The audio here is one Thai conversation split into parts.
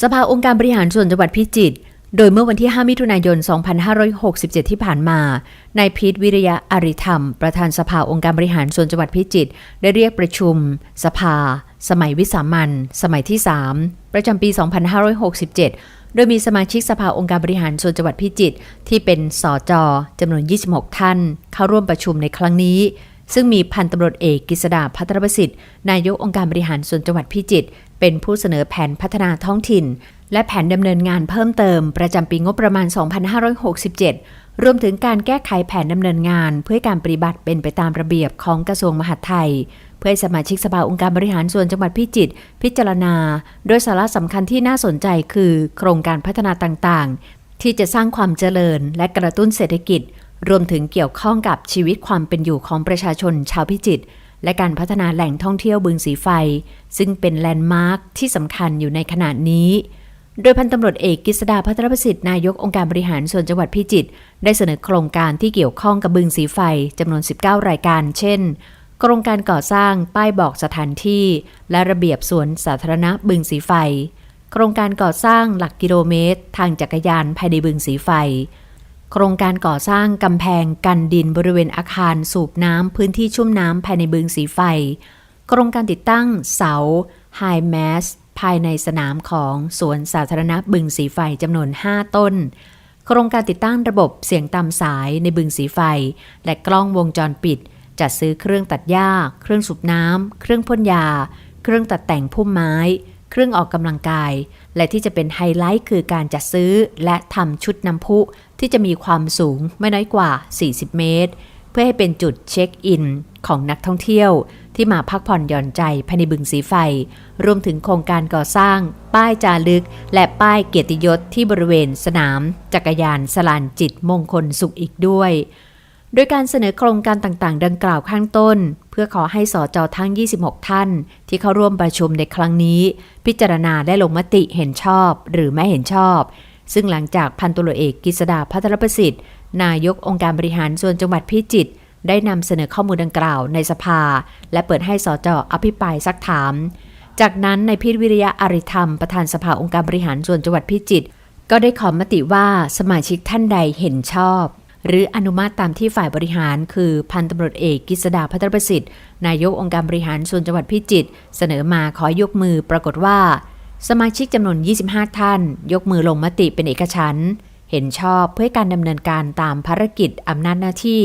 สภาองค์การบริหารส่วนจังหวัดพิจิตร โดยเมื่อวันที่ 5 มิถุนายน 2567 ที่ผ่านมา นายพีทวิริยะอาริธรรม ประธานสภาองค์การบริหารส่วนจังหวัดพิจิตร ได้เรียกประชุม สภา สมัยวิสามัน สมัยที่ 3 ประจำปี 2567 โดยมีสมาชิกสภาองค์การบริหารส่วนจังหวัดพิจิตร ที่เป็นสอจอจำนวน 26 ท่าน เข้าร่วมประชุมในครั้งนี้ ซึ่งมีพันตำรวจเอกกฤษดาพัทรประสิทธิ์ นายกองค์การบริหารส่วนจังหวัดพิจิตรเป็นผู้เสนอแผนพัฒนาท้องถิ่น และแผนดำเนินงานเพิ่มเติม ประจำปีงบประมาณ 2567 รวมถึงการแก้ไขแผนดำเนินงาน เพื่อการปฏิบัติเป็นไปตามระเบียบของกระทรวงมหาดไทย เพื่อให้สมาชิกสภาองค์การบริหารส่วนจังหวัดพิจิตรพิจารณา โดยสาระสำคัญที่น่าสนใจคือ โครงการพัฒนาต่างๆ ที่จะสร้างความเจริญและกระตุ้นเศรษฐกิจ รวมถึงเกี่ยวข้องกับชีวิตความเป็นอยู่ของประชาชนชาวพิจิตรและการพัฒนาแหล่งท่องเที่ยวบึงสีไฟ ซึ่งเป็นแลนด์มาร์คที่สำคัญอยู่ในขณะนี้ โดยพันตำรวจเอกกฤษดาพัทรประสิทธิ์นายกองค์การบริหารส่วนจังหวัดพิจิตรได้เสนอโครงการที่เกี่ยวข้องกับบึงสีไฟจำนวน 19 รายการ เช่น โครงการก่อสร้างป้ายบอกสถานที่ และระเบียบสวนสาธารณะบึงสีไฟ โครงการก่อสร้างหลักกิโลเมตร ทางจักรยานภายในบึงสีไฟ โครงการก่อสร้างกำแพงกันดินบริเวณอาคารสูบน้ำพื้นที่ชุ่มน้ำภายในบึงสีไฟ โครงการติดตั้งเสา High Mass ภายในสนามของสวนสาธารณะบึงสีไฟจำนวน 5 ต้น โครงการติดตั้งระบบเสียงตามสายในบึงสีไฟ และกล้องวงจรปิด จัดซื้อเครื่องตัดหญ้า เครื่องสูบน้ำเครื่องพ่นยา เครื่องตัดแต่งพุ่มไม้ เครื่องออกกำลังกาย และที่จะเป็นไฮไลท์คือการจัดซื้อและทำชุดน้ำพุที่จะมีความสูงไม่น้อยกว่า 40 เมตร เพื่อให้เป็นจุดเช็คอินของนักท่องเที่ยว ที่มาพักผ่อนหย่อนใจภายในบึงสีไฟ รวมถึงโครงการก่อสร้าง ป้ายจารึก และป้ายเกียรติยศที่บริเวณสนาม จักรยานสลานจิตมงคลสุขอีกด้วย โดยการเสนอโครงการต่างๆ ดังกล่าวข้างต้น เพื่อขอให้สอจอทั้ง 26 ท่าน ที่เข้าร่วมประชุมในครั้งนี้ พิจารณาได้ลงมติเห็นชอบหรือไม่เห็นชอบ ซึ่งหลังจากพันตุลเอกกฤษดาพัทรประสิทธิ์ นายกองค์การบริหารส่วนจังหวัดพิจิตรได้นำเสนอข้อมูลดังกล่าวในสภา และเปิดให้สจอภิปรายซักถาม จากนั้นในพิษวิริยะอาริธรรมประธานสภาองค์การบริหารส่วนจังหวัดพิจิตรก็ได้ขอมติว่าสมาชิกท่านใดเห็นชอบ หรืออนุมัติตามที่ฝ่ายบริหาร คือพันตำรวจเอกกฤษดาพัทรประสิทธิ์ นายกองค์การบริหารส่วนจังหวัดพิจิตรเสนอมาขอยกมือปรากฏว่า สมาชิกจำนวน 25 ท่าน ยกมือลงมติเป็นเอกฉันเห็นชอบเพื่อการดำเนินการตามภารกิจอำนาจหน้าที่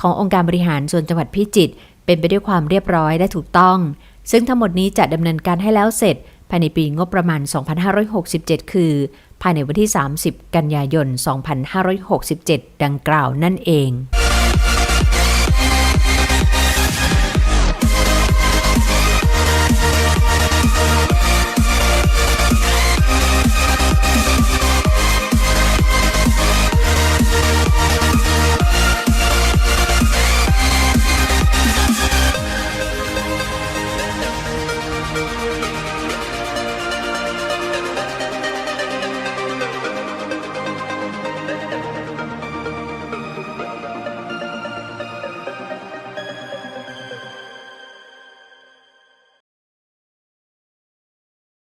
ขององค์การบริหารส่วนจังหวัดพิจิตรเป็นไปด้วยความเรียบร้อยและถูกต้อง ซึ่งทั้งหมดนี้จะดำเนินการให้แล้วเสร็จภายในปีงบประมาณ 2567 คือ ภายในวันที่ 30 กันยายน 2567 ดังกล่าวนั่นเอง